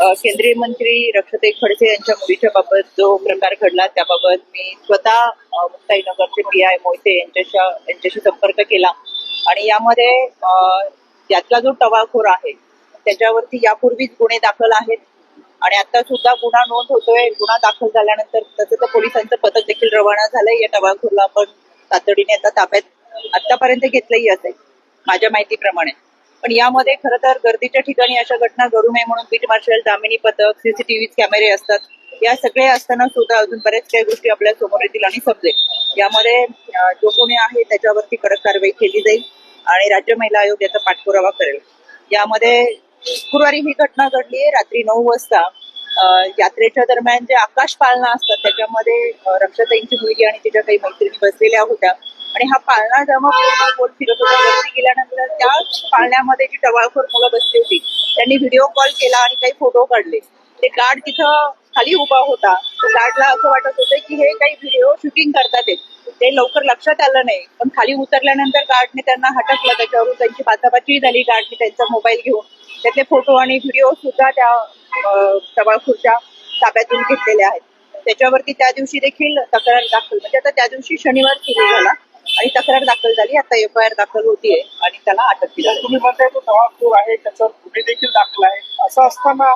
केंद्रीय मंत्री रक्षताई खडसे यांच्या मुलीच्या बाबत जो प्रकार घडला त्याबाबत मी स्वतः मुक्ताईनगरचे पी आय मोहिते यांच्याशी यांच्याशी संपर्क केला. आणि यामध्ये यातला जो टवाखोर आहे त्याच्यावरती यापूर्वीच गुन्हे दाखल आहेत. आणि आता सुद्धा गुन्हा नोंद होतोय. गुन्हा दाखल झाल्यानंतर तसं तर पोलिसांचं पथक देखील रवाना झालंय. या टवाखोरला आपण तातडीने आता ताब्यात आतापर्यंत घेतलंही असेल माझ्या माहितीप्रमाणे. पण यामध्ये खरं तर गर्दीच्या ठिकाणी अशा घटना घडू नये म्हणून बीट मार्शल दामिनी पथक सीसीटीव्ही कॅमेरे असतात. या सगळे असताना सुद्धा अजून बऱ्याच काही गोष्टी आपल्यासमोर येतील आणि समजेल. यामध्ये जो कोणी आहे त्याच्यावरती कडक कारवाई केली जाईल आणि राज्य महिला आयोग याचा पाठपुरावा करेल. यामध्ये शुक्रवारी ही घटना घडली आहे रात्री नऊ वाजता. यात्रेच्या दरम्यान जे आकाश पाळणा असतात त्याच्यामध्ये रक्षाताईंची मुलगी आणि तिच्या काही मैत्रिणी बसलेल्या होत्या. आणि हा पाळणा जेव्हा पूर्ण गोल फिरत होता पाळण्यामध्ये जी टवाळखोर मुलं बसली होती त्यांनी व्हिडिओ कॉल केला आणि काही फोटो काढले. ते गार्ड तिथं खाली उभा होता. गार्डला असं वाटत होतं की हे काही व्हिडिओ शूटिंग करतात ते लवकर लक्षात आलं नाही. पण खाली उतरल्यानंतर गार्डने त्यांना हटकलं. त्याच्यावरून त्यांची बाचाबाची झाली. गार्डने त्यांचा मोबाईल घेऊन त्यातले फोटो आणि व्हिडिओ सुद्धा त्या टवाळखोरच्या ताब्यातून घेतलेले आहेत. त्याच्यावरती त्या दिवशी देखील तक्रार दाखल. म्हणजे आता त्या दिवशी शनिवार सुरू झाला. आणि तक्रार दाखल झाली आता एफ आय आर दाखल होतीये आणि त्याला अटक केली तुम्ही म्हणताय तो टवाळखोर आहे त्याच्यावर गुन्हे देखील दाखल आहे असं असताना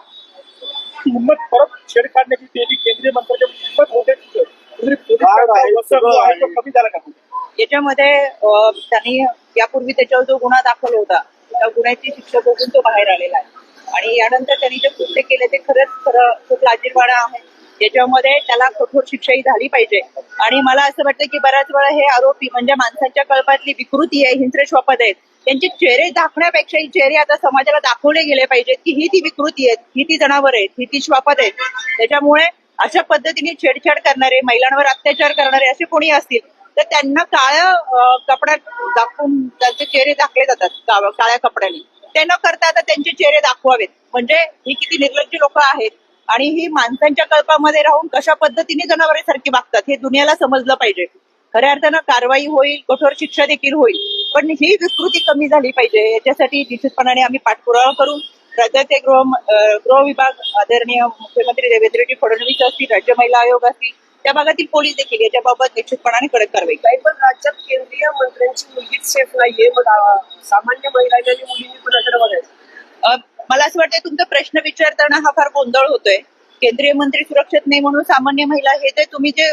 हिंमत परत छेड काढण्याची त्याची केंद्रीय मंत्र्याची हिंमत होते तिथं. तरी हाड आहे, पोलिसांचा सगळं जो आहे तो आहे. कमी झाला का तो? याच्यामध्ये अं, त्यांनी यापूर्वी त्याच्यावर जो गुन्हा दाखल होता त्या गुन्ह्याची शिक्षा बघून तो बाहेर आलेला आहे आणि यानंतर त्यांनी जे कृत्य केले ते खरंच खरं खूप लाजीरवाणा आहे याच्यामध्ये त्याला कठोर शिक्षाही झाली पाहिजे. आणि मला असं वाटतं की बऱ्याच वेळा हे आरोपी म्हणजे माणसांच्या कल्पातली विकृती आहे हिंस्र श्वापद आहेत. त्यांचे चेहरे दाखवण्यापेक्षा ही चेहरे आता समाजाला दाखवले गेले पाहिजेत की ही ती विकृती आहेत ही ती जनावर आहेत ही ती श्वापद आहेत. त्याच्यामुळे अशा पद्धतीने छेडछाड करणारे महिलांवर अत्याचार करणारे असे कोणी असतील तर त्यांना काळ्या कपड्यात दाखवून त्यांचे चेहरे दाखले जातात काळ्या कपड्याने. ते न करता आता त्यांचे चेहरे दाखवावेत. म्हणजे ही किती निर्लज्ज लोक आहेत आणि ही माणसांच्या कल्पामध्ये राहून कशा पद्धतीने जनावरांसारखी वागतात हे दुनियाला समजलं पाहिजे. खऱ्या अर्थानं कारवाई होईल कठोर शिक्षा देखील होईल पण ही विकृती कमी झाली पाहिजे. याच्यासाठी निश्चितपणाने आम्ही पाठपुरावा करू. राज्याचे गृह गृह विभाग आदरणीय मुख्यमंत्री देवेंद्रजी फडणवीस असतील राज्य महिला आयोग असतील त्या भागातील पोलीस देखील याच्याबाबत निश्चितपणाने कडक कारवाई. काही पण राज्यात केंद्रीय मंत्र्यांची मुलगीच सेफ नाहीये मग सामान्य महिलांनी आणि मुलींनी कुणाकडे बघायचं मला असं वाटतं तुमचा प्रश्न विचारताना हा फार गोंधळ होतोय. केंद्रीय मंत्री सुरक्षित नाही म्हणून सामान्य महिला हे जे तुम्ही जे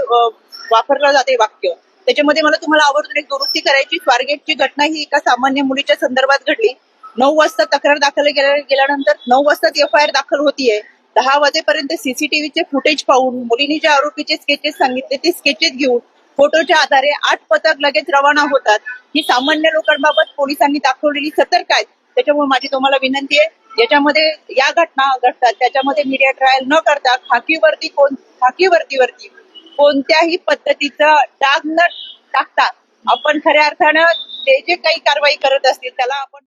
वापरलं जाते वाक्य त्याच्यामध्ये मला तुम्हाला आवर्जून एक दुरुस्ती करायची स्वारगेटची घटना ही एका सामान्य मुलीच्या संदर्भात घडली. नऊ वाजता तक्रार दाखल गेल्यानंतर नऊ वाजता एफ आय आर दाखल होतीये. दहा वाजेपर्यंत सीसीटीव्हीचे फुटेज पाहून मुलींनी जे आरोपीचे स्केचेस सांगितले ते स्केचेस घेऊन फोटोच्या आधारे आठ पथक लगेच रवाना होतात. ही सामान्य लोकांबाबत पोलिसांनी दाखवलेली सतर्क आहेत. त्याच्यामुळे माझी तुम्हाला विनंती आहे याच्यामध्ये या घटना घडतात त्याच्यामध्ये मीडिया ट्रायल न करता खाकीवरती कोण खाकीवरतीवरती कोणत्याही पद्धतीचं डाग न टाकता आपण खऱ्या अर्थानं ते जे काही कारवाई करत असतील त्याला आपण